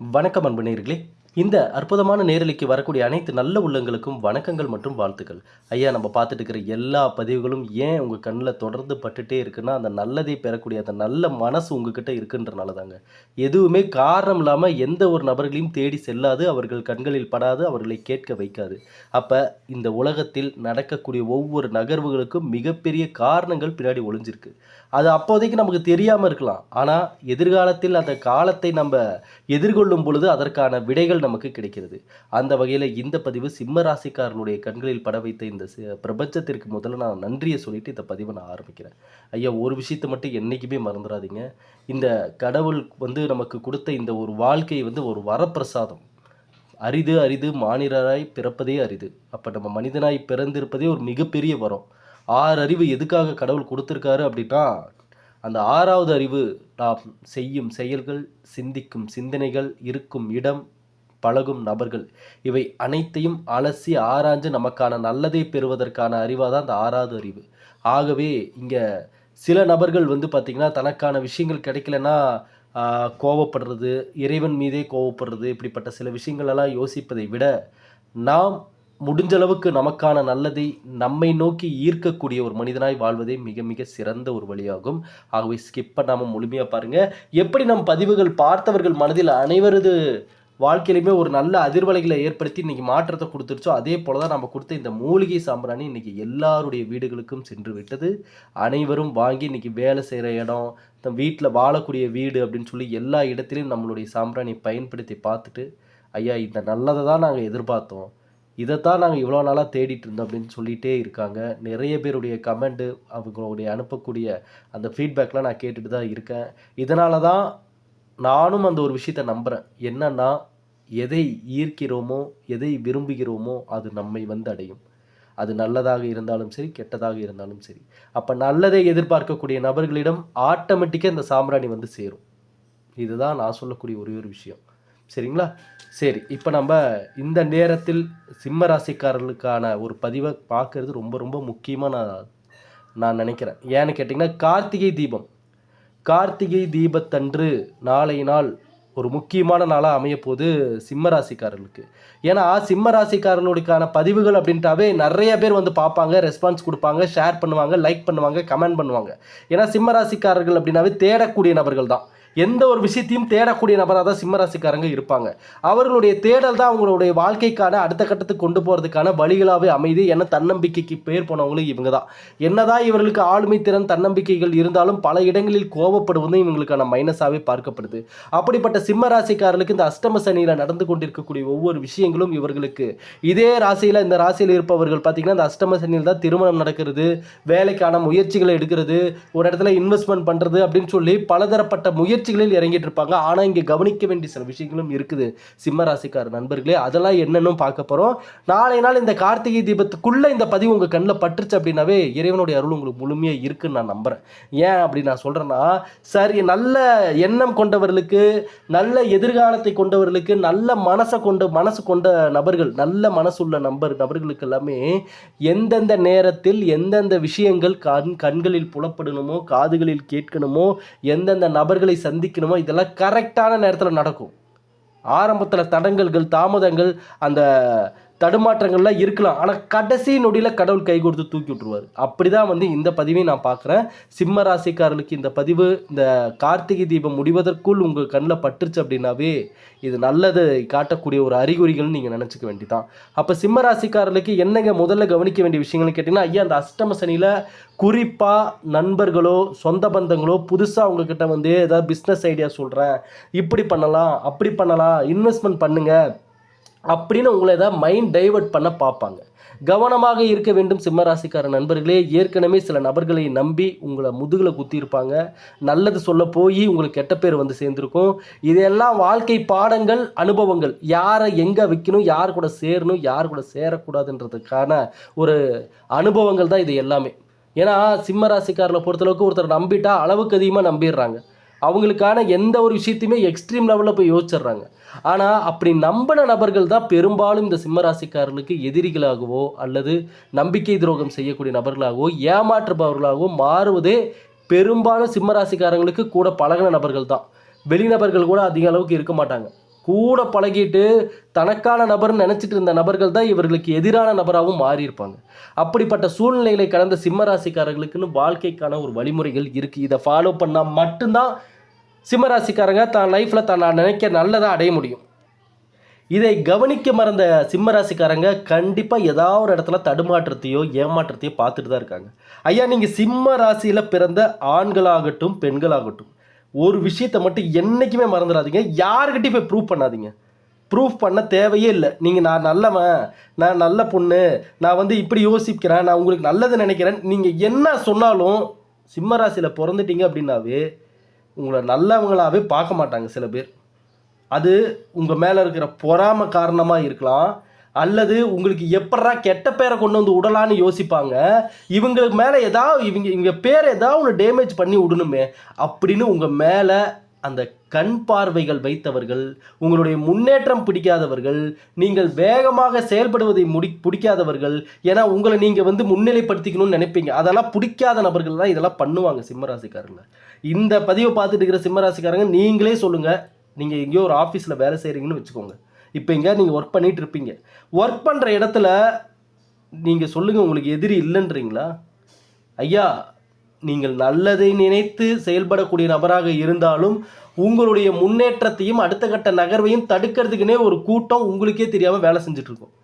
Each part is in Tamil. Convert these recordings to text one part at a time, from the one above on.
வணக்கம் அன்பு நேர்களே இந்த அற்புதமான நேரலைக்கு வரக்கூடிய அனைத்து நல்ல உள்ளங்களுக்கும் வணக்கங்கள் மற்றும் வாழ்த்துக்கள். ஐயா நம்ம பார்த்துட்டு இருக்கிற எல்லா பதிவுகளும் ஏன் உங்கள் கண்ணில் தொடர்ந்து பட்டுட்டே இருக்குன்னா அந்த நல்லதை பெறக்கூடிய அந்த நல்ல மனசு உங்ககிட்ட இருக்குன்றனால தாங்க எதுவுமே காரணம் இல்லாமல் எந்த ஒரு நபர்களையும் தேடி செல்லாது அவர்கள் கண்களில் படாது அவர்களை கேட்க வைக்காது. அப்போ இந்த உலகத்தில் நடக்கக்கூடிய ஒவ்வொரு நகர்வுகளுக்கும் மிகப்பெரிய காரணங்கள் பின்னாடி ஒளிஞ்சிருக்கு. அது அப்போதைக்கு நமக்கு தெரியாமல் இருக்கலாம். ஆனால் எதிர்காலத்தில் அந்த காலத்தை நம்ம எதிர்கொள்ளும் பொழுது அதற்கான விடைகள் நமக்கு கிடைக்கிறது. அந்த வகையில் இந்த பதிவு சிம்ம ராசிக்காரனுடைய கண்களில் பட வைத்த இந்த பிரபஞ்சத்திற்கு முதல்ல நான் நன்றியை சொல்லிட்டு இந்த பதிவை நான் ஆரம்பிக்கிறேன். ஐயா ஒரு விஷயத்தை மட்டும் என்றைக்குமே மறந்துடாதீங்க. இந்த கடவுள் வந்து நமக்கு கொடுத்த இந்த ஒரு வாழ்க்கை வந்து ஒரு வரப்பிரசாதம். அரிது அரிது மாநிலராய் பிறப்பதே அரிது. அப்போ நம்ம மனிதனாய் பிறந்திருப்பதே ஒரு மிகப்பெரிய வரம். ஆறு அறிவு எதுக்காக கடவுள் கொடுத்துருக்காரு அப்படின்னா அந்த ஆறாவது அறிவு நாம் செய்யும் செயல்கள் சிந்திக்கும் சிந்தனைகள் இருக்கும் இடம் பழகும் நபர்கள் இவை அனைத்தையும் அலசி ஆராய்ஞ்சு நமக்கான நல்லதை பெறுவதற்கான அறிவாக தான் அந்த ஆறாவது அறிவு. ஆகவே இங்கே சில நபர்கள் வந்து பார்த்திங்கன்னா தனக்கான விஷயங்கள் கிடைக்கலன்னா கோவப்படுறது இறைவன் மீதே கோவப்படுறது இப்படிப்பட்ட சில விஷயங்களெல்லாம் யோசிப்பதை விட நாம் முடிஞ்ச அளவுக்கு நமக்கான நல்லதை நம்மை நோக்கி ஈர்க்கக்கூடிய ஒரு மனிதனாய் வாழ்வதே மிக மிக சிறந்த ஒரு வழியாகும். ஆகவே ஸ்கிப் பண்ணாமல் முழுமையாக பாருங்கள் எப்படி நம் பதிவுகள் பார்த்தவர்கள் மனதில் அனைவரது வாழ்க்கையிலுமே ஒரு நல்ல அதிர்வலைகளை ஏற்படுத்தி இன்னைக்கு மாற்றத்தை கொடுத்துருச்சோ அதே போல தான் நம்ம கொடுத்த இந்த மூலிகை சாம்பிராணி இன்னைக்கு எல்லாருடைய வீடுகளுக்கும் சென்று விட்டது. அனைவரும் வாங்கி இன்னைக்கு வேலை செய்கிற இடம் தம் வீட்டில் வாழக்கூடிய வீடு அப்படின்னு சொல்லி எல்லா இடத்துலையும் நம்மளுடைய சாம்பிராணியை பயன்படுத்தி பார்த்துட்டு ஐயா இந்த நல்லதை தான் நாங்கள் எதிர்பார்த்தோம். இதைத்தான் நாங்கள் இவ்வளோ நாளாக தேடிட்டு இருந்தோம் அப்படின்னு சொல்லிகிட்டே இருக்காங்க. நிறைய பேருடைய கமெண்ட்டு அவங்களுடைய அனுப்பக்கூடிய அந்த ஃபீட்பேக்லாம் நான் கேட்டுட்டு தான் இருக்கேன். இதனால தான் நானும் அந்த ஒரு விஷயத்தை நம்புகிறேன் என்னன்னா எதை ஈர்க்கிறோமோ எதை விரும்புகிறோமோ அது நம்மை வந்து அடையும். அது நல்லதாக இருந்தாலும் சரி கெட்டதாக இருந்தாலும் சரி. அப்போ நல்லதை எதிர்பார்க்கக்கூடிய நபர்களிடம் ஆட்டோமேட்டிக்காக இந்த சாம்பிராணி வந்து சேரும். இதுதான் நான் சொல்லக்கூடிய ஒரே ஒரு விஷயம். சரிங்களா? சரி இப்போ நம்ம இந்த நேரத்தில் சிம்ம ராசிக்காரர்களுக்கான ஒரு பதிவை பார்க்கறது ரொம்ப ரொம்ப முக்கியமாக நான் நான் நினைக்கிறேன். ஏன்னு கேட்டிங்கன்னா கார்த்திகை தீபம். கார்த்திகை தீபத்தன்று நாளை நாள் ஒரு முக்கியமான நாளாக அமையப்போகுது சிம்ம ராசிக்காரர்களுக்கு ஏன்னா சிம்ம ராசிக்காரர்களுக்கான பதிவுகள் அப்படின்ட்டாவே நிறைய பேர் வந்து பார்ப்பாங்க ரெஸ்பான்ஸ் கொடுப்பாங்க ஷேர் பண்ணுவாங்க லைக் பண்ணுவாங்க கமெண்ட் பண்ணுவாங்க. ஏன்னா சிம்ம ராசிக்காரர்கள் அப்படின்னாவே தேடக்கூடிய நபர்கள் தான். எந்த ஒரு விஷயத்தையும் தேடக்கூடிய நபராக தான் சிம்மராசிக்காரங்க இருப்பாங்க. அவர்களுடைய தேடல் தான் அவங்களுடைய வாழ்க்கைக்கான அடுத்த கட்டத்துக்கு கொண்டு போகிறதுக்கான வழிகளாகவே அமைது ஏன்னா தன்னம்பிக்கைக்கு பேர் போனவங்களும் இவங்க தான். என்னதான் இவர்களுக்கு ஆளுமை திறன் தன்னம்பிக்கைகள் இருந்தாலும் பல இடங்களில் கோபப்படுவதும் இவங்களுக்கான மைனஸாகவே பார்க்கப்படுது. அப்படிப்பட்ட சிம்ம ராசிக்காரர்களுக்கு இந்த அஷ்டம சனியில் நடந்து கொண்டிருக்கக்கூடிய ஒவ்வொரு விஷயங்களும் இவர்களுக்கு. இதே ராசியில் இந்த ராசியில் இருப்பவர்கள் பார்த்தீங்கன்னா இந்த அஷ்டம சனியில் தான் திருமணம் நடக்கிறது வேலைக்கான முயற்சிகளை எடுக்கிறது ஒரு இடத்துல இன்வெஸ்ட்மெண்ட் பண்ணுறது அப்படின்னு சொல்லி பலதரப்பட்ட முயற்சி முயற்சிகளில் இறங்கிட்டு இருப்பாங்க. ஆனால் இங்கே கவனிக்க வேண்டிய சில விஷயங்களும் இருக்குது. சிம்ம ராசிக்கார நண்பர்களே அதெல்லாம் என்னன்னு பார்க்க போகிறோம் நாளை நாள் இந்த கார்த்திகை தீபத்துக்குள்ளே இந்த பதிவு உங்கள் கண்ணில் பட்டுருச்சு அப்படின்னாவே இறைவனுடைய அருள் உங்களுக்கு முழுமையாக இருக்குன்னு நான் நம்புகிறேன் ஏன் அப்படி நான் சொல்கிறேன்னா சரி நல்ல எண்ணம் கொண்டவர்களுக்கு நல்ல எதிர்காலத்தை கொண்டவர்களுக்கு நல்ல மனசை கொண்ட மனசு கொண்ட நபர்கள் நல்ல மனசுள்ள நபர் நபர்களுக்கு எல்லாமே எந்தெந்த நேரத்தில் எந்தெந்த விஷயங்கள் கண் கண்களில் புலப்படணுமோ காதுகளில் கேட்கணுமோ எந்தெந்த நபர்களை சந்திக்கணுமோ? இதெல்லாம் கரெக்டான நேரத்தில் நடக்கும். ஆரம்பத்தில் தடங்கல்கள் தாமதங்கள் அந்த தடுமாற்றங்கள்லாம் இருக்கலாம். ஆனால் கடைசி நொடியில் கடவுள் கை கொடுத்து தூக்கி விட்டுருவார். அப்படி தான் வந்து இந்த பதிவையும் நான் பார்க்குறேன். சிம்ம ராசிக்காரர்களுக்கு இந்த பதிவு இந்த கார்த்திகை தீபம் முடிவதற்குள் உங்கள் கண்ணில் பட்டுருச்சு அப்படின்னாவே இது நல்லது காட்டக்கூடிய ஒரு அறிகுறிகள்னு நீங்கள் நினச்சிக்க வேண்டிதான். அப்போ சிம்ம ராசிக்காரர்களுக்கு என்னங்க முதல்ல கவனிக்க வேண்டிய விஷயங்கள்னு கேட்டிங்கன்னா ஐயா அந்த அஷ்டம சனியில் குறிப்பாக நண்பர்களோ சொந்த பந்தங்களோ புதுசாக உங்ககிட்ட வந்து ஏதாவது பிஸ்னஸ் ஐடியா சொல்கிறேன் இப்படி பண்ணலாம் அப்படி பண்ணலாம் இன்வெஸ்ட்மெண்ட் பண்ணுங்கள் அப்படின்னு உங்களை ஏதாவது மைண்ட் டைவர்ட் பண்ண பார்ப்பாங்க. கவனமாக இருக்க வேண்டும் சிம்மராசிக்கார நண்பர்களே. ஏற்கனவே சில நபர்களை நம்பி உங்களை முதுகில் குத்தியிருப்பாங்க. நல்லது சொல்ல போய் உங்களுக்கு கெட்ட பேர் வந்து சேர்ந்துருக்கும். இதெல்லாம் வாழ்க்கை பாடங்கள் அனுபவங்கள். யாரை எங்கே வைக்கணும் யார் கூட சேரணும் யார் கூட சேரக்கூடாதுன்றதுக்கான ஒரு அனுபவங்கள் தான் இது எல்லாமே. ஏன்னா சிம்ம ராசிக்காரர்களை பொறுத்தளவுக்கு ஒருத்தர் நம்பிட்டா அளவுக்கு அதிகமாக நம்பிடுறாங்க. அவங்களுக்கான எந்த ஒரு விஷயத்தையுமே எக்ஸ்ட்ரீம் லெவலில் போய் யோசிச்சிடுறாங்க. ஆனால் அப்படி நம்பின நபர்கள் தான் பெரும்பாலும் இந்த சிம்மராசிக்காரர்களுக்கு எதிரிகளாகவோ அல்லது நம்பிக்கை துரோகம் செய்யக்கூடிய நபர்களாகவோ ஏமாற்றுபவர்களாகவோ மாறுவதே பெரும்பாலும் சிம்மராசிக்காரங்களுக்கு கூட பழகின நபர்கள் தான். வெளிநபர்கள் கூட அதிக அளவுக்கு இருக்க மாட்டாங்க. கூட பழகிட்டு தனக்கான நபர்னு நினச்சிட்டு இருந்த நபர்கள் தான் இவர்களுக்கு எதிரான நபராகவும் மாறியிருப்பாங்க. அப்படிப்பட்ட சூழ்நிலைகளை கடந்த சிம்மராசிக்காரர்களுக்குன்னு வாழ்க்கைக்கான ஒரு வழிமுறைகள் இருக்குது இதை ஃபாலோ பண்ணால் மட்டும்தான் சிம்மராசிக்காரங்க தான் லைஃப்பில் தான் நான் நினைக்க நல்லதாக அடைய முடியும். இதை கவனிக்க மறந்த சிம்மராசிக்காரங்க கண்டிப்பாக ஏதாவது ஒரு இடத்துல தடுமாற்றத்தையோ ஏமாற்றத்தையோ பார்த்துட்டு தான் இருக்காங்க. ஐயா நீங்கள் சிம்ம ராசியில் பிறந்த ஆண்களாகட்டும் பெண்களாகட்டும் ஒரு விஷயத்தை மட்டும் என்றைக்குமே மறந்துடாதீங்க. யாருக்கிட்டையும் போய் ப்ரூவ் பண்ணாதீங்க. ப்ரூஃப் பண்ண தேவையே இல்லை. நீங்கள் நான் நல்லவன் நான் நல்ல பொண்ணு நான் வந்து இப்படி யோசிக்கிறேன் நான் உங்களுக்கு நல்லது நினைக்கிறேன். நீங்கள் என்ன சொன்னாலும் சிம்ம ராசியில் பிறந்துட்டீங்க அப்படின்னாவே உங்களை நல்லவங்களாகவே பார்க்க மாட்டாங்க சில பேர். அது உங்கள் மேலே இருக்கிற பொறாமை காரணமாக இருக்கலாம். அல்லது உங்களுக்கு எப்படா கெட்ட பேரை கொண்டு வந்து விடலான்னு யோசிப்பாங்க. இவங்களுக்கு மேலே ஏதாவது இவங்க இவங்க பேரை ஏதாவது ஒன்று டேமேஜ் பண்ணி விடணுமே. அப்படின்னு உங்கள் மேலே அந்த கண் பார்வைகள் வைத்தவர்கள் உங்களுடைய முன்னேற்றம் பிடிக்காதவர்கள் நீங்கள் வேகமாக செயல்படுவதை முடி பிடிக்காதவர்கள் ஏன்னா உங்களை நீங்கள் வந்து முன்னிலைப்படுத்திக்கணும்னு நினைப்பீங்க. அதெல்லாம் பிடிக்காத நபர்கள் தான் இதெல்லாம் பண்ணுவாங்க சிம்மராசிக்காரங்க. இந்த பதிவை பார்த்துட்டு இருக்கிற சிம்மராசிக்காரங்க நீங்களே சொல்லுங்கள் நீங்கள் எங்கேயோ ஒரு ஆஃபீஸில் வேலை செய்கிறீங்கன்னு வச்சுக்கோங்க. இப்போ எங்கேயா நீங்கள் ஒர்க் பண்ணிட்டு இருப்பீங்க. ஒர்க் பண்ணுற இடத்துல நீங்கள் சொல்லுங்கள் உங்களுக்கு எதிரி இல்லைன்றீங்களா? ஐயா நீங்கள் நல்லதை நினைத்து செயல்படக்கூடிய நபராக இருந்தாலும் உங்களுடைய முன்னேற்றத்தையும் அடுத்த கட்ட நகர்வையும் தடுக்கிறதுக்குனே ஒரு கூட்டம் உங்களுக்கே தெரியாமல் வேலை செஞ்சிட்ருக்கோம்.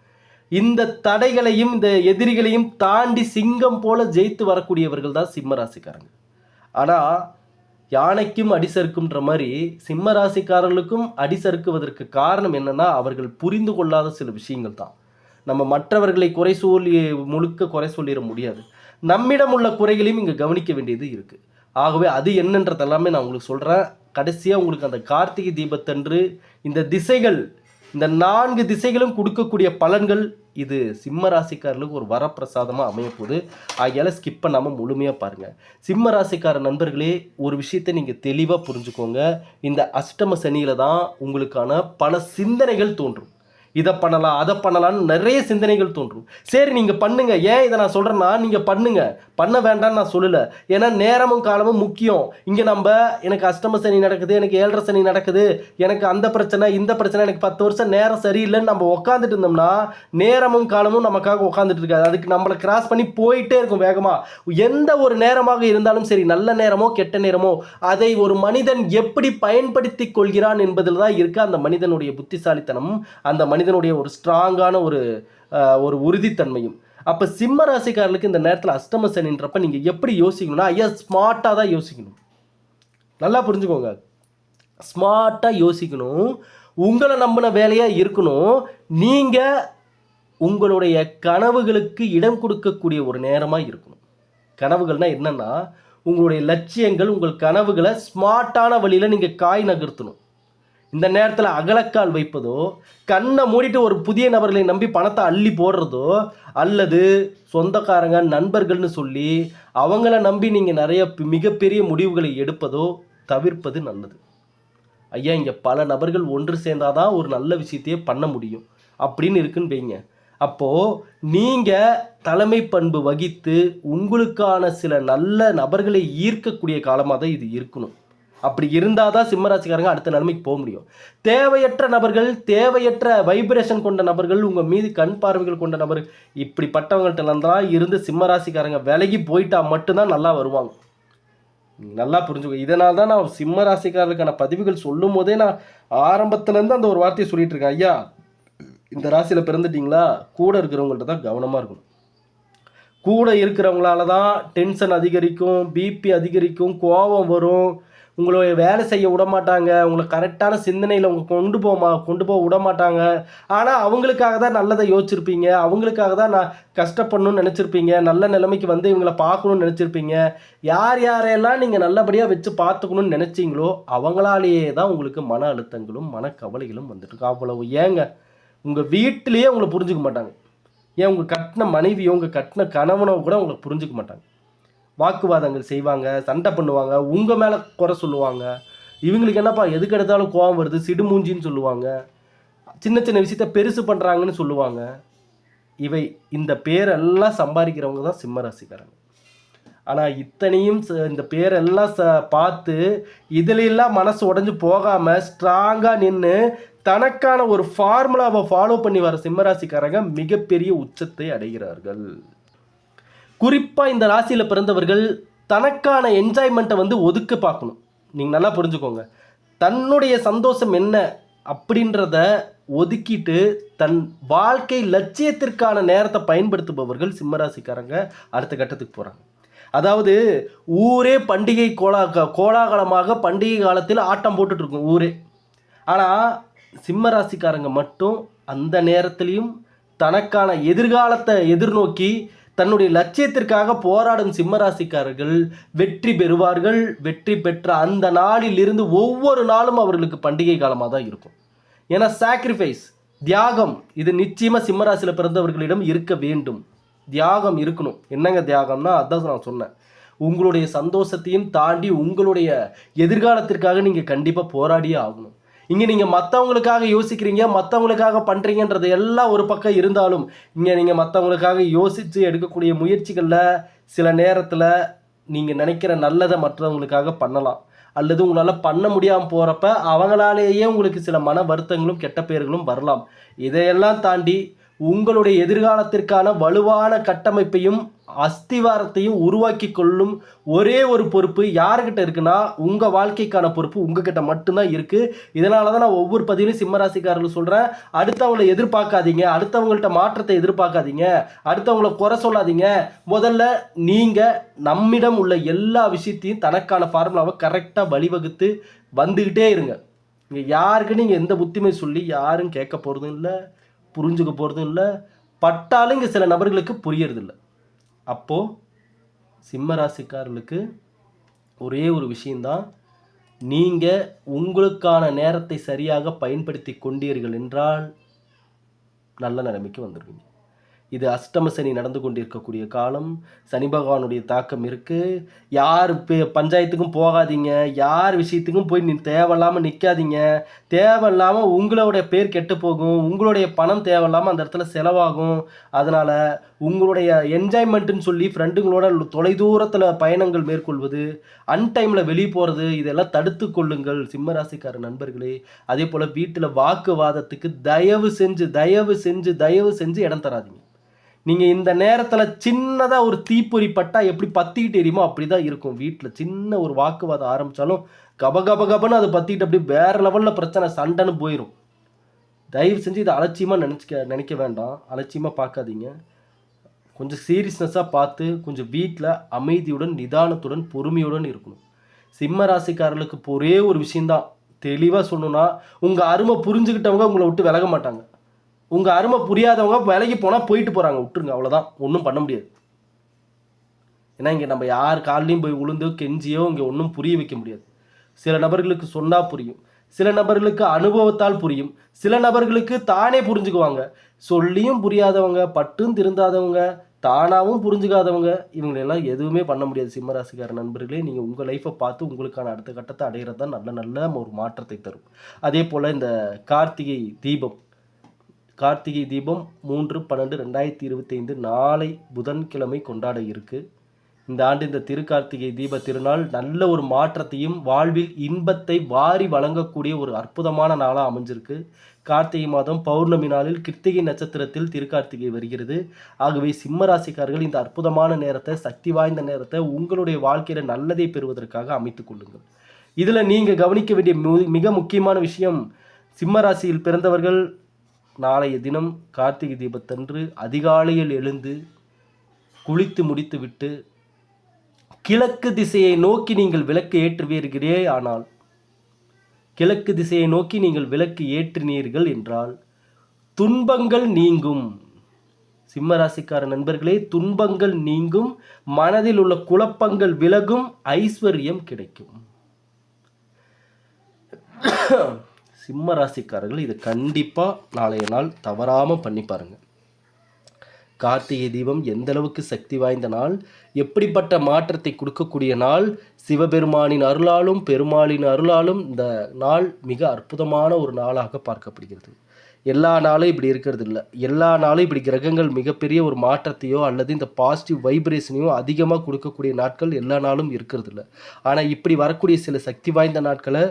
இந்த தடைகளையும் இந்த எதிரிகளையும் தாண்டி சிங்கம் போல ஜெயித்து வரக்கூடியவர்கள் தான் சிம்ம ராசிக்காரங்க. ஆனால் யானைக்கும் அடி சறுக்குன்ற மாதிரி சிம்ம ராசிக்காரர்களுக்கும் அடி சறுக்குவதற்கு காரணம் என்னென்னா அவர்கள் புரிந்து கொள்ளாத சில விஷயங்கள் தான். நம்ம மற்றவர்களை குறை சொல்லி முழுக்க குறை சொல்லிட முடியாது. நம்மிடம் உள்ள குறைகளையும் இங்கே கவனிக்க வேண்டியது இருக்குது ஆகவே அது என்னன்றதெல்லாமே நான் உங்களுக்கு சொல்கிறேன் கடைசியாக உங்களுக்கு அந்த கார்த்திகை தீபத்தன்று இந்த திசைகள் இந்த நான்கு திசைகளும் கொடுக்கக்கூடிய பலன்கள் இது சிம்ம ராசிக்காரர்களுக்கு ஒரு வரப்பிரசாதமாக அமையப்போகுது. ஆகையால் ஸ்கிப் பண்ணாமல் முழுமையாக பாருங்கள் சிம்ம ராசிக்கார நண்பர்களே ஒரு விஷயத்தை நீங்கள் தெளிவாக புரிஞ்சுக்கோங்க. இந்த அஷ்டம சனியில் தான் உங்களுக்கான பல சிந்தனைகள் தோன்றும். இதை பண்ணலாம் அதை பண்ணலாம்னு நிறைய சிந்தனைகள் தோன்றும். சரி நீங்கள் பண்ணுங்கள் ஏன் இதை நான் சொல்கிறேன்னா நீங்கள் பண்ணுங்கள் பண்ண வேண்டாம்னு நான் சொல்லலை. ஏன்னா நேரமும் காலமும் முக்கியம். இங்கே நம்ம எனக்கு அஷ்டம சனி நடக்குது எனக்கு ஏழரை சனி நடக்குது எனக்கு அந்த பிரச்சனை இந்த பிரச்சனை எனக்கு பத்து வருஷம் நேரம் சரியில்லைன்னு நம்ம உட்காந்துட்டு இருந்தோம்னா நேரமும் காலமும் நமக்காக உட்காந்துட்டு இருக்காது. அதுக்கு நம்மளை கிராஸ் பண்ணி போயிட்டே இருக்கும் வேகமாக எந்த ஒரு நேரமாக இருந்தாலும் சரி நல்ல நேரமோ கெட்ட நேரமோ அதை ஒரு மனிதன் எப்படி பயன்படுத்தி கொள்கிறான் என்பதில் தான் இருக்க அந்த மனிதனுடைய புத்திசாலித்தனம் அந்த மனிதனுடைய ஒரு ஸ்ட்ராங்கான ஒரு ஒரு உறுதித்தன்மையும். அப்போ சிம்ம ராசிக்காரர்களுக்கு இந்த நேரத்தில் அஷ்டம சனின்றப்ப நீங்கள் எப்படி யோசிக்கணும்னா ஐயா ஸ்மார்ட்டாக தான் யோசிக்கணும். நல்லா புரிஞ்சுக்கோங்க. ஸ்மார்ட்டாக யோசிக்கணும். உங்களை நம்பின வேலையாக இருக்கணும். நீங்கள் உங்களுடைய கனவுகளுக்கு இடம் கொடுக்கக்கூடிய ஒரு நேரமாக இருக்கணும். கனவுகள்னால் என்னென்னா உங்களுடைய லட்சியங்கள் உங்கள் கனவுகளை ஸ்மார்ட்டான வழியில் நீங்கள் காய் நகர்த்தணும். இந்த நேரத்தில் அகலக்கால் வைப்பதோ கண்ணை மூடிட்டு ஒரு புதிய நபர்களை நம்பி பணத்தை அள்ளி போடுறதோ அல்லது சொந்தக்காரங்க நண்பர்கள்னு சொல்லி அவங்கள நம்பி நீங்கள் நிறைய மிகப்பெரிய முடிவுகளை எடுப்பதோ தவிர்ப்பது நல்லது. ஐயா இங்கே பல நபர்கள் ஒன்று சேர்ந்தாதான் ஒரு நல்ல விஷயத்தையே பண்ண முடியும். அப்படின்னு இருக்குன்னு வைங்க. அப்போது நீங்கள் தலைமை பண்பு வகித்து உங்களுக்கான சில நல்ல நபர்களை ஈர்க்கக்கூடிய காலமாக தான் இது இருக்கணும். அப்படி இருந்தால் தான் சிம்மராசிக்காரங்க அடுத்த நிலைமைக்கு போக முடியும். தேவையற்ற நபர்கள் தேவையற்ற வைப்ரேஷன் கொண்ட நபர்கள் உங்கள் மீது கண் பார்வைகள் கொண்ட நபர் இப்படிப்பட்டவங்கள்ட்ட தான் இருந்து சிம்மராசிக்காரங்க விலகி போயிட்டா மட்டும்தான் நல்லா வருவாங்க. நல்லா புரிஞ்சுக்கோ. இதனால் தான் நான் சிம்ம ராசிக்காரர்களுக்கான பதிவுகள் சொல்லும் போதே நான் ஆரம்பத்துலேருந்து அந்த ஒரு வார்த்தையை சொல்லிட்டு இருக்கேன். ஐயா இந்த ராசியில் பிறந்துட்டீங்களா? கூட இருக்கிறவங்கள்ட்ட தான் கவனமாக இருக்கணும். கூட இருக்கிறவங்களால தான் டென்ஷன் அதிகரிக்கும் பிபி அதிகரிக்கும் கோபம் வரும். உங்களை வேலை செய்ய விட மாட்டாங்க உங்களை கரெக்டான சிந்தனையில் உங்களை கொண்டு போமா கொண்டு போக விட மாட்டாங்க ஆனால் அவங்களுக்காக தான் நல்லதை யோசிச்சிருப்பீங்க. அவங்களுக்காக தான் நான் கஷ்டப்படணும்னு நினச்சிருப்பீங்க. நல்ல நிலைமைக்கு வந்து இவங்களை பார்க்கணும்னு நினச்சிருப்பீங்க. யார் யாரையெல்லாம் நீங்கள் நல்லபடியாக வச்சு பார்த்துக்கணும்னு நினச்சிங்களோ அவங்களாலேயே தான் உங்களுக்கு மன அழுத்தங்களும் மனக்கவலைகளும் வந்துட்டுருக்கு. அவ்வளவு ஏங்க. உங்கள் வீட்டிலேயே உங்களை புரிஞ்சுக்க மாட்டாங்க. ஏன் உங்கள் கட்டின மனைவியோ உங்கள் கட்டின கணவனோ கூட உங்களை புரிஞ்சுக்க மாட்டாங்க. வாக்குவாதங்கள் செய்வாங்க சண்டை பண்ணுவாங்க உங்கள் மேலே குறை சொல்லுவாங்க. இவங்களுக்கு என்னப்பா எதுக்கு எடுத்தாலும் கோவம் வருது சிடுமூஞ்சின்னு சொல்லுவாங்க. சின்ன சின்ன விஷயத்த பெருசு பண்ணுறாங்கன்னு சொல்லுவாங்க. இவை இந்த பேரெல்லாம் சம்பாதிக்கிறவங்க தான் சிம்மராசிக்காரங்க. ஆனால் இத்தனையும் ச- இந்த பேரெல்லாம் ச பார்த்து இதுலெல்லாம் மனசு உடஞ்சி போகாமல் ஸ்ட்ராங்காக நின்று தனக்கான ஒரு ஃபார்முலாவை ஃபாலோ பண்ணி வர சிம்மராசிக்காரங்க மிகப்பெரிய உச்சத்தை அடைகிறார்கள். குறிப்பாக இந்த ராசியில் பிறந்தவர்கள் தனக்கான என்ஜாய்மெண்ட்டை வந்து ஒதுக்க பார்க்கணும். நீங்கள் நல்லா புரிஞ்சுக்கோங்க. தன்னுடைய சந்தோஷம் என்ன அப்படின்றத ஒதுக்கிட்டு தன் வாழ்க்கை லட்சியத்திற்கான நேரத்தை பயன்படுத்துபவர்கள் சிம்மராசிக்காரங்க அடுத்த கட்டத்துக்கு போகிறாங்க அதாவது ஊரே பண்டிகை கோலா கோலாகலமாக பண்டிகை காலத்தில் ஆட்டம் போட்டுட்டு இருக்கும் ஊரே. ஆனால் சிம்மராசிக்காரங்க மட்டும் அந்த நேரத்துலையும் தனக்கான எதிர்காலத்தை எதிர்நோக்கி தன்னுடைய லட்சியத்திற்காக போராடும் சிம்மராசிக்காரர்கள் வெற்றி பெறுவார்கள் வெற்றி பெற்ற அந்த நாளில் இருந்து ஒவ்வொரு நாளும் அவர்களுக்கு பண்டிகை காலமாக தான் இருக்கும். ஏன்னா சாக்ரிஃபைஸ் தியாகம் இது நிச்சயமாக சிம்மராசியில் பிறந்தவர்களிடம் இருக்க வேண்டும். தியாகம் இருக்கணும். என்னங்க தியாகம்னா அதான் நான் சொன்னேன். உங்களுடைய சந்தோஷத்தையும் தாண்டி உங்களுடைய எதிர்காலத்திற்காக நீங்கள் கண்டிப்பாக போராடியே ஆகணும். இங்கே நீங்கள் மற்றவங்களுக்காக யோசிக்கிறீங்க மற்றவங்களுக்காக பண்ணுறீங்கன்றது எல்லாம் ஒரு பக்கம் இருந்தாலும் இங்கே நீங்கள் மற்றவங்களுக்காக யோசித்து எடுக்கக்கூடிய முயற்சிகளில் சில நேரத்தில் நீங்கள் நினைக்கிற நல்லதை மற்றவங்களுக்காக பண்ணலாம். அல்லது உங்களால் பண்ண முடியாமல் போகிறப்ப அவங்களாலேயே உங்களுக்கு சில மன வருத்தங்களும் கெட்ட பெயர்களும் வரலாம். இதையெல்லாம் தாண்டி உங்களுடைய எதிர்காலத்திற்கான வலுவான கட்டமைப்பையும் அஸ்திவாரத்தையும் உருவாக்கி கொள்ளும் ஒரே ஒரு பொறுப்பு யாருக்கிட்ட இருக்குன்னா உங்கள் வாழ்க்கைக்கான பொறுப்பு உங்ககிட்ட மட்டும்தான் இருக்குது இதனால தான் நான் ஒவ்வொரு பதிவிலும் சிம்மராசிக்காரர்கள் சொல்கிறேன் அடுத்தவங்களை எதிர்பார்க்காதீங்க. அடுத்தவங்கள்ட்ட மாற்றத்தை எதிர்பார்க்காதீங்க. அடுத்தவங்கள குறை சொல்லாதீங்க. முதல்ல நீங்கள் நம்மிடம் உள்ள எல்லா விஷயத்தையும் தனக்கான ஃபார்முலாவை கரெக்டாக வழிவகுத்து வந்துக்கிட்டே இருங்க. இங்கே யாருக்கு நீங்கள் எந்த புத்திமை சொல்லி யாரும் கேட்க போகிறதும் இல்லை புரிஞ்சுக்க போகிறதும் இல்லை பட்டாலும் இங்கே சில நபர்களுக்கு புரியறதில்ல. அப்போது சிம்ம ராசிக்காரர்களுக்கு ஒரே ஒரு விஷயந்தான் நீங்கள் உங்களுக்கான நேரத்தை சரியாக பயன்படுத்தி கொண்டீர்கள் என்றால் நல்ல நிலைமைக்கு வந்துடுவீங்க இது அஷ்டம சனி நடந்து கொண்டிருக்கக்கூடிய காலம். சனி பகவானுடைய தாக்கம் இருக்குது யார் பே- பஞ்சாயத்துக்கும் போகாதீங்க. யார் விஷயத்துக்கும் போய் நீ தேவையில்லாமல் நிற்காதீங்க தேவையில்லாமல் உங்களுடைய பேர் கெட்டு போகும். உங்களுடைய பணம் தேவையில்லாமல் அந்த இடத்துல செலவாகும். அதனால் உங்களுடைய என்ஜாய்மெண்ட்டுன்னு சொல்லி ஃப்ரெண்டுங்களோட தொலைதூரத்தில் பயணங்கள் மேற்கொள்வது அன்டைமில் வெளியே போகிறது இதெல்லாம் தடுத்து கொள்ளுங்கள். சிம்மராசிக்கார நண்பர்களே அதே போல் வீட்டில் வாக்குவாதத்துக்கு தயவு செஞ்சு தயவு செஞ்சு தயவு செஞ்சு இடம் தராதீங்க. நீங்கள் இந்த நேரத்தில் சின்னதாக ஒரு தீப்பொறி பட்டால் எப்படி பற்றிக்கிட்டு எரியுமோ அப்படி தான் இருக்கும். வீட்டில் சின்ன ஒரு வாக்குவாதம் ஆரம்பித்தாலும் கப கப கபன்னு அது பற்றிக்கிட்டு அப்படியே வேறு லெவலில் பிரச்சனை சண்டைன்னு போயிடும் தயவு செஞ்சு இதை அலட்சியமாக நினச்சிக்க நினைக்க வேண்டாம். அலட்சியமாக பார்க்காதீங்க. கொஞ்சம் சீரியஸ்னஸாக பார்த்து கொஞ்சம் வீட்டில் அமைதியுடன் நிதானத்துடன் பொறுமையுடன் இருக்கணும். சிம்ம ராசிக்காரர்களுக்கு ஒரே ஒரு விஷயந்தான் தெளிவாக சொல்லணும்னா உங்கள் அருமை புரிஞ்சுக்கிட்டவங்க உங்களை விட்டு விலக மாட்டாங்க. உங்கள் அருமை புரியாதவங்க விலைக்கு போனால் போயிட்டு போகிறாங்க விட்டுருங்க அவ்வளோதான் ஒன்றும் பண்ண முடியாது. ஏன்னா இங்கே நம்ம யார் கால்லையும் போய் உளுந்து கெஞ்சியோ இங்கே ஒன்றும் புரிய வைக்க முடியாது. சில நபர்களுக்கு சொன்னால் புரியும். சில நபர்களுக்கு அனுபவத்தால் புரியும். சில நபர்களுக்கு தானே புரிஞ்சுக்குவாங்க. சொல்லியும் புரியாதவங்க பட்டும் திருந்தாதவங்க தானாகவும் புரிஞ்சுக்காதவங்க இவங்களெல்லாம் எதுவுமே பண்ண முடியாது. சிம்மராசிக்கார நண்பர்களே நீங்கள் உங்கள் லைஃப்பை பார்த்து உங்களுக்கான அடுத்த கட்டத்தை அடையிறது தான் நல்ல நல்ல ஒரு மாற்றத்தை தரும். அதே போல் இந்த கார்த்திகை தீபம் கார்த்திகை தீபம் மூன்று பன்னெண்டு ரெண்டாயிரத்தி இருபத்தைந்து நாளை புதன்கிழமை கொண்டாட இருக்கு. இந்த ஆண்டு இந்த திருக்கார்த்திகை தீப திருநாள் நல்ல ஒரு மாற்றத்தையும் வாழ்வில் இன்பத்தை வாரி வழங்கக்கூடிய ஒரு அற்புதமான நாளாக அமைஞ்சிருக்கு. கார்த்திகை மாதம் பௌர்ணமி நாளில் கிருத்திகை நட்சத்திரத்தில் திருக்கார்த்திகை வருகிறது. ஆகவே சிம்ம ராசிக்காரர்கள் இந்த அற்புதமான நேரத்தை சக்தி வாய்ந்த நேரத்தை உங்களுடைய வாழ்க்கையில் நல்லதை பெறுவதற்காக அமைத்துக் கொள்ளுங்கள். இதில் நீங்கள் கவனிக்க வேண்டிய மிக முக்கியமான விஷயம் சிம்ம ராசியில் பிறந்தவர்கள் நாளைய தினம் கார்த்திகை தீபத்தன்று அதிகாலையில் எழுந்து குளித்து முடித்துவிட்டு கிழக்கு திசையை நோக்கி நீங்கள் விளக்கு ஏற்றுவீர்களே ஆனால் கிழக்கு திசையை நோக்கி நீங்கள் விளக்கு ஏற்றினீர்கள் என்றால் துன்பங்கள் நீங்கும். சிம்மராசிக்கார நண்பர்களே துன்பங்கள் நீங்கும் மனதில் உள்ள குழப்பங்கள் விலகும் ஐஸ்வர்யம் கிடைக்கும். சிம்ம ராசிக்காரர்கள் இது கண்டிப்பாக நாளைய நாள் தவறாமல் பண்ணி பாருங்கள் கார்த்திகை தீபம் எந்த அளவுக்கு சக்தி வாய்ந்த நாள் எப்படிப்பட்ட மாற்றத்தை கொடுக்கக்கூடிய நாள் சிவபெருமானின் அருளாலும் பெருமாளின் அருளாலும் இந்த நாள் மிக அற்புதமான ஒரு நாளாக பார்க்கப்படுகிறது. எல்லா நாளும் இப்படி இருக்கிறது இல்லை. எல்லா நாளும் இப்படி கிரகங்கள் மிகப்பெரிய ஒரு மாற்றத்தையோ அல்லது இந்த பாசிட்டிவ் வைப்ரேஷனையோ அதிகமாக கொடுக்கக்கூடிய நாட்கள் எல்லா நாளும் இருக்கிறது இல்லை. ஆனால் இப்படி வரக்கூடிய சில சக்தி வாய்ந்த நாட்களை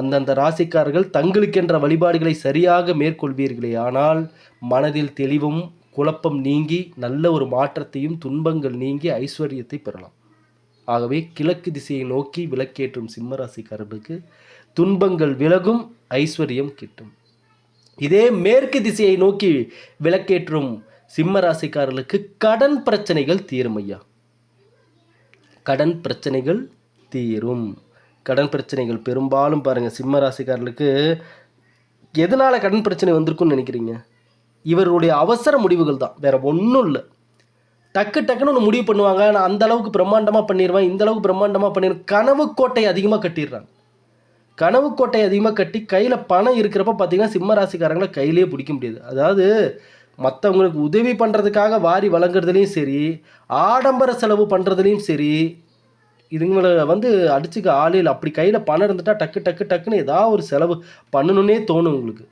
அந்தந்த ராசிக்காரர்கள் தங்களுக்கென்ற வழிபாடுகளை சரியாக மேற்கொள்வீர்களே. ஆனால் மனதில் தெளிவும் குழப்பம் நீங்கி நல்ல ஒரு மாற்றத்தையும் துன்பங்கள் நீங்கி ஐஸ்வர்யத்தை பெறலாம். ஆகவே கிழக்கு திசையை நோக்கி விளக்கேற்றும் சிம்மராசிக்காரர்களுக்கு துன்பங்கள் விலகும் ஐஸ்வர்யம் கிட்டும். இதே மேற்கு திசையை நோக்கி விளக்கேற்றும் சிம்ம ராசிக்காரர்களுக்கு கடன் பிரச்சனைகள் தீரும் ஐயா. கடன் பிரச்சனைகள் தீரும். கடன் பிரச்சனைகள் பெரும்பாலும் பாருங்கள் சிம்ம ராசிக்காரர்களுக்கு எதனால் கடன் பிரச்சனை வந்திருக்குன்னு நினைக்கிறீங்க? இவருடைய அவசர முடிவுகள் தான் வேற ஒன்றும் இல்லை. டக்கு டக்குன்னு ஒன்று முடிவு பண்ணுவாங்க நான் அந்த அளவுக்கு பிரம்மாண்டமாக பண்ணிடுவேன் இந்த அளவுக்கு பிரம்மாண்டமாக பண்ணிடுவேன் கனவு கோட்டை அதிகமாக கட்டிடுறாங்க. கனவு கோட்டை அதிகமாக கட்டி கையில் பணம் இருக்கிறப்ப பார்த்தீங்கன்னா சிம்ம ராசிக்காரங்களை கையிலேயே பிடிக்க முடியாது. அதாவது மற்றவங்களுக்கு உதவி பண்ணுறதுக்காக வாரி வழங்குறதுலேயும் சரி ஆடம்பர செலவு பண்ணுறதுலேயும் சரி இதுங்களை வந்து அடிச்சுக்க ஆளில் இல்லை. அப்படி கையில் பணம் இருந்துட்டா டக்கு டக்கு டக்குன்னு ஏதாவது ஒரு செலவு பண்ணணுன்னே தோணும் உங்களுக்கு.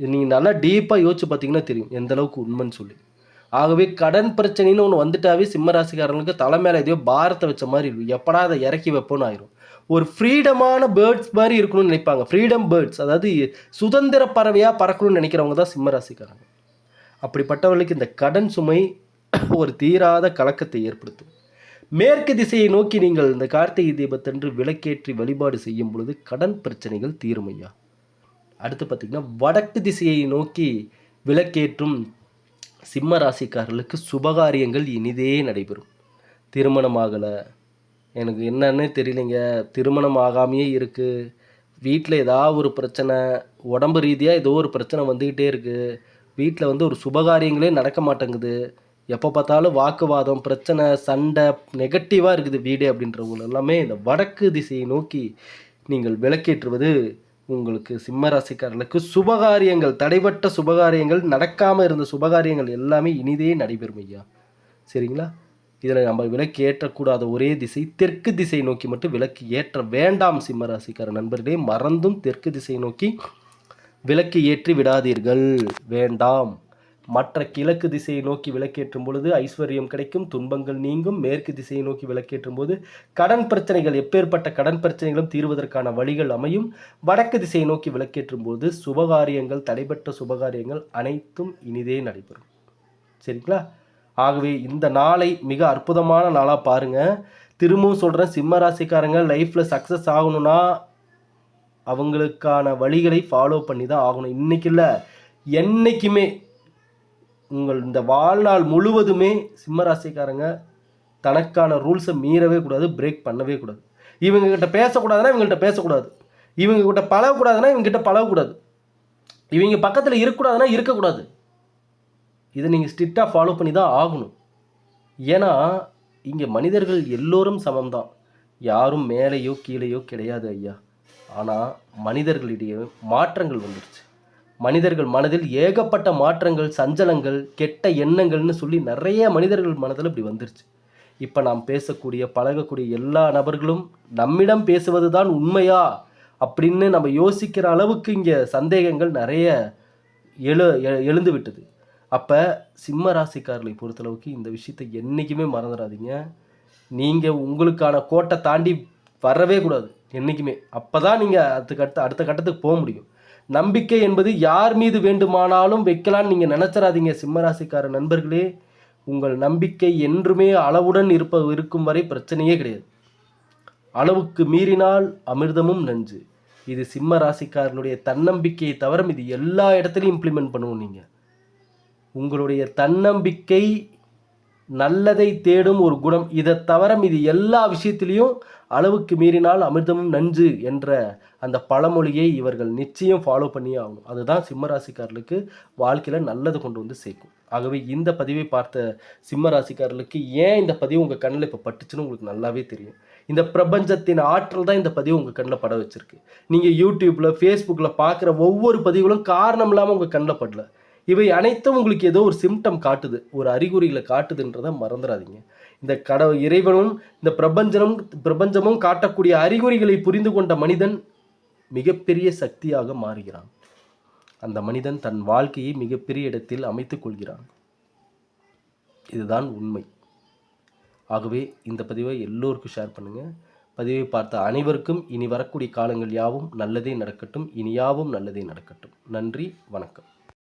நீங்கள் நல்லா டீப்பாக யோசிச்சு பார்த்தீங்கன்னா தெரியும் எந்த அளவுக்கு உண்மைன்னு சொல்லி. ஆகவே கடன் பிரச்சனைன்னு ஒன்று வந்துட்டாவே சிம்ம ராசிக்காரங்களுக்கு தலை மேலே எதையோ பாரத்தை வச்ச மாதிரி இருக்கும். எப்படா அதை இறக்கி வைப்போன்னு ஆயிரும். ஒரு ஃப்ரீடமான பேர்ட்ஸ் மாதிரி இருக்கணும்னு நினைப்பாங்க. ஃப்ரீடம் பேர்ட்ஸ் அதாவது சுதந்திர பறவையாக பறக்கணும்னு நினைக்கிறவங்க தான் சிம்மராசிக்காரங்க. அப்படிப்பட்டவர்களுக்கு இந்த கடன் சுமை ஒரு தீராத கலக்கத்தை ஏற்படுத்தும். மேற்கு திசையை நோக்கி நீங்கள் இந்த கார்த்திகை தீபத்தன்று விளக்கேற்றி வழிபாடு செய்யும் பொழுது கடன் பிரச்சனைகள் தீரும் ஐயா. அடுத்து பார்த்திங்கன்னா வடக்கு திசையை நோக்கி விளக்கேற்றும் சிம்ம ராசிக்காரர்களுக்கு சுபகாரியங்கள் இனிதே நடைபெறும். திருமணமாகலை எனக்கு என்னன்னே தெரியலைங்க. திருமணம் ஆகாமையே இருக்குது வீட்டில் ஏதாவது ஒரு பிரச்சனை உடம்பு ரீதியாக ஏதோ ஒரு பிரச்சனை வந்துக்கிட்டே இருக்குது வீட்டில் வந்து ஒரு சுபகாரியங்களே நடக்க மாட்டேங்குது. எப்போ பார்த்தாலும் வாக்குவாதம் பிரச்சனை சண்டை நெகட்டிவாக இருக்குது வீடு அப்படின்றவங்க எல்லாமே இந்த வடக்கு திசையை நோக்கி நீங்கள் விளக்கேற்றுவது உங்களுக்கு சிம்ம ராசிக்காரர்களுக்கு சுபகாரியங்கள் தடைபட்ட சுபகாரியங்கள் நடக்காமல் இருந்த சுபகாரியங்கள் எல்லாமே இனிதே நடைபெறும் ஐயா. சரிங்களா? இதில் நம்ம விளக்கு ஏற்றக்கூடாத ஒரே திசை தெற்கு திசை நோக்கி மட்டும் விளக்கு ஏற்ற வேண்டாம் சிம்மராசிக்கார நண்பர்களே மறந்தும் தெற்கு திசை நோக்கி விலக்கு ஏற்றி விடாதீர்கள். வேண்டாம். மற்ற கிழக்கு திசையை நோக்கி விளக்கேற்றும் பொழுது ஐஸ்வர்யம் கிடைக்கும் துன்பங்கள் நீங்கும். மேற்கு திசையை நோக்கி விளக்கேற்றும் போது கடன் பிரச்சனைகள் எப்பேற்பட்ட கடன் பிரச்சனைகளும் தீர்வதற்கான வழிகள் அமையும். வடக்கு திசையை நோக்கி விளக்கேற்றும் போது சுபகாரியங்கள் தடைபட்ட சுபகாரியங்கள் அனைத்தும் இனிதே நடைபெறும். சரிங்களா? ஆகவே இந்த நாளை மிக அற்புதமான நாளாக பாருங்கள் திரும்பவும் சொல்கிறேன் சிம்ம ராசிக்காரங்க லைஃப்பில் சக்ஸஸ் ஆகணும்னா அவங்களுக்கான வழிகளை ஃபாலோ பண்ணி தான் ஆகணும். இன்றைக்கி இல்லை என்றைக்குமே உங்கள் இந்த வாழ்நாள் முழுவதுமே சிம்ம ராசிக்காரங்க தனக்கான ரூல்ஸை மீறவே கூடாது பிரேக் பண்ணவே கூடாது. இவங்கக்கிட்ட பேசக்கூடாதுன்னா இவங்கள்ட்ட பேசக்கூடாது. இவங்க கிட்ட பழகக்கூடாதுன்னா இவங்ககிட்ட பழகக்கூடாது. இவங்க பக்கத்தில் இருக்கக்கூடாதுன்னா இருக்கக்கூடாது. இதை நீங்கள் ஸ்ட்ரிக்டாக ஃபாலோ பண்ணி தான் ஆகணும். ஏன்னா இங்கே மனிதர்கள் எல்லோரும் சமம்தான். யாரும் மேலேயோ கீழேயோ கிடையாது ஐயா. ஆனால் மனிதர்களிடையே மாற்றங்கள் வந்துடுச்சு மனிதர்கள் மனதில் ஏகப்பட்ட மாற்றங்கள் சஞ்சலங்கள் கெட்ட எண்ணங்கள்னு சொல்லி நிறைய மனிதர்கள் மனதில் இப்படி வந்துருச்சு. இப்போ நாம் பேசக்கூடிய பழகக்கூடிய எல்லா நபர்களும் நம்மிடம் பேசுவது தான் உண்மையா? அப்படின்னு நம்ம யோசிக்கிற அளவுக்கு இங்கே சந்தேகங்கள் நிறைய எழு எ- எழுந்து விட்டது அப்போ சிம்ம ராசிக்காரர்களை பொறுத்தளவுக்கு இந்த விஷயத்தை என்றைக்குமே மறந்துடாதீங்க. நீங்கள் உங்களுக்கான கோட்டை தாண்டி வரவே கூடாது என்றைக்குமே அப்போ தான் நீங்கள் அதுக்கு அடுத்த அடுத்த கட்டத்துக்கு போக முடியும். நம்பிக்கை என்பது யார் மீது வேண்டுமானாலும் வைக்கலாம்னு நீங்கள் நினச்சிடாதீங்க சிம்மராசிக்கார நண்பர்களே. உங்கள் நம்பிக்கை என்றுமே அளவுடன் இருப்ப இருக்கும் வரை பிரச்சனையே கிடையாது. அளவுக்கு மீறினால் அமிர்தமும் நஞ்சு. இது சிம்ம ராசிக்காரனுடைய தன்னம்பிக்கையை தவிர இது எல்லா இடத்துலையும் இம்ப்ளிமெண்ட் பண்ணுவோம் நீங்கள் உங்களுடைய தன்னம்பிக்கை நல்லதை தேடும் ஒரு குணம். இதை தவிர இது எல்லா விஷயத்திலையும் அளவுக்கு மீறினால் அமிர்தமும் நஞ்சு என்ற அந்த பழமொழியை இவர்கள் நிச்சயம் ஃபாலோ பண்ணியே ஆகணும். அதுதான் சிம்மராசிக்காரர்களுக்கு வாழ்க்கையில் நல்லது கொண்டு வந்து சேர்க்கும். ஆகவே இந்த பதிவை பார்த்த சிம்மராசிக்காரர்களுக்கு ஏன் இந்த பதிவு உங்கள் கண்ணில் இப்போ பட்டுச்சுன்னு உங்களுக்கு நல்லாவே தெரியும். இந்த பிரபஞ்சத்தின் ஆற்றல் தான் இந்த பதிவு உங்கள் கண்ணில் பட வச்சிருக்கு. நீங்கள் யூடியூப்பில் ஃபேஸ்புக்கில் பார்க்குற ஒவ்வொரு பதிவுகளும் காரணம் இல்லாமல் உங்கள் கண்ணில் படல. இவை அனைத்தும் உங்களுக்கு ஏதோ ஒரு சிம்டம் காட்டுது. ஒரு அறிகுறிகளை காட்டுதுன்றதை மறந்துடாதீங்க இந்த கட இறைவனும் இந்த பிரபஞ்சனும் பிரபஞ்சமும் காட்டக்கூடிய அறிகுறிகளை புரிந்து கொண்ட மனிதன் மிகப்பெரிய சக்தியாக மாறுகிறான். அந்த மனிதன் தன் வாழ்க்கையை மிகப்பெரிய இடத்தில் அமைத்துக் கொள்கிறான். இதுதான் உண்மை. ஆகவே இந்த பதிவை எல்லோருக்கும் ஷேர் பண்ணுங்கள் பதிவை பார்த்த அனைவருக்கும் இனி வரக்கூடிய காலங்கள் யாவும் நல்லதே நடக்கட்டும். இனியாவும் நல்லதே நடக்கட்டும். நன்றி வணக்கம்.